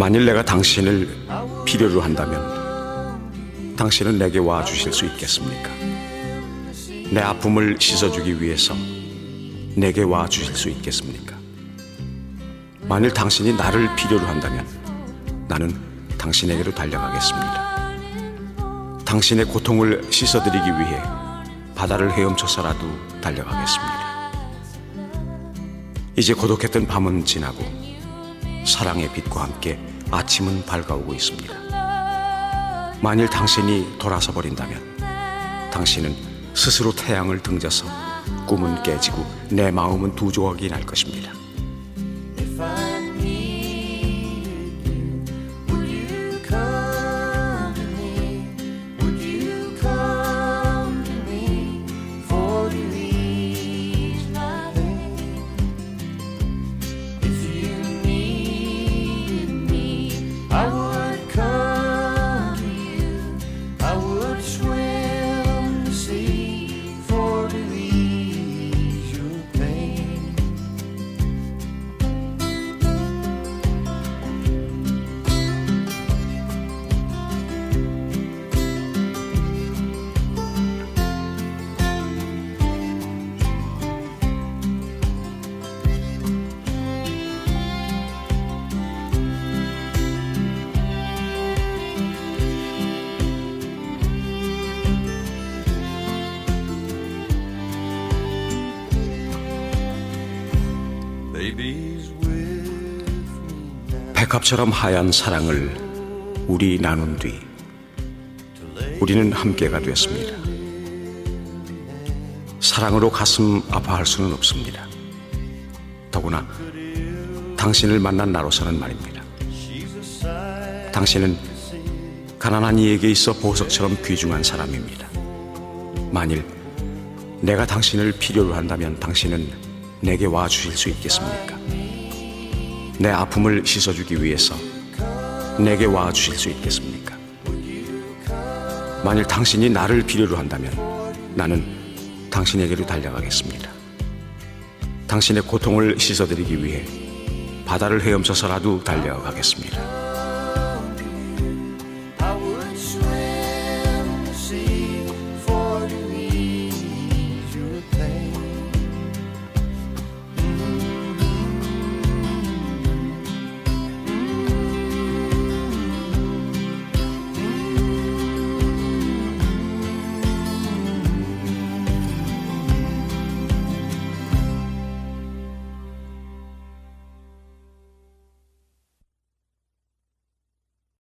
만일 내가 당신을 필요로 한다면 당신은 내게 와 주실 수 있겠습니까? 내 아픔을 씻어주기 위해서 내게 와 주실 수 있겠습니까? 만일 당신이 나를 필요로 한다면 나는 당신에게로 달려가겠습니다. 당신의 고통을 씻어드리기 위해 바다를 헤엄쳐서라도 달려가겠습니다. 이제 고독했던 밤은 지나고 사랑의 빛과 함께 아침은 밝아오고 있습니다. 만일 당신이 돌아서 버린다면 당신은 스스로 태양을 등져서 꿈은 깨지고 내 마음은 두 조각이 날 것입니다. 백합처럼 하얀 사랑을 우리 나눈 뒤 우리는 함께가 되었습니다. 사랑으로 가슴 아파할 수는 없습니다. 더구나 당신을 만난 나로서는 말입니다. 당신은 가난한 이에게 있어 보석처럼 귀중한 사람입니다. 만일 내가 당신을 필요로 한다면 당신은 내게 와 주실 수 있겠습니까? 내 아픔을 씻어주기 위해서 내게 와 주실 수 있겠습니까? 만일 당신이 나를 필요로 한다면 나는 당신에게로 달려가겠습니다. 당신의 고통을 씻어드리기 위해 바다를 헤엄쳐서라도 달려가겠습니다.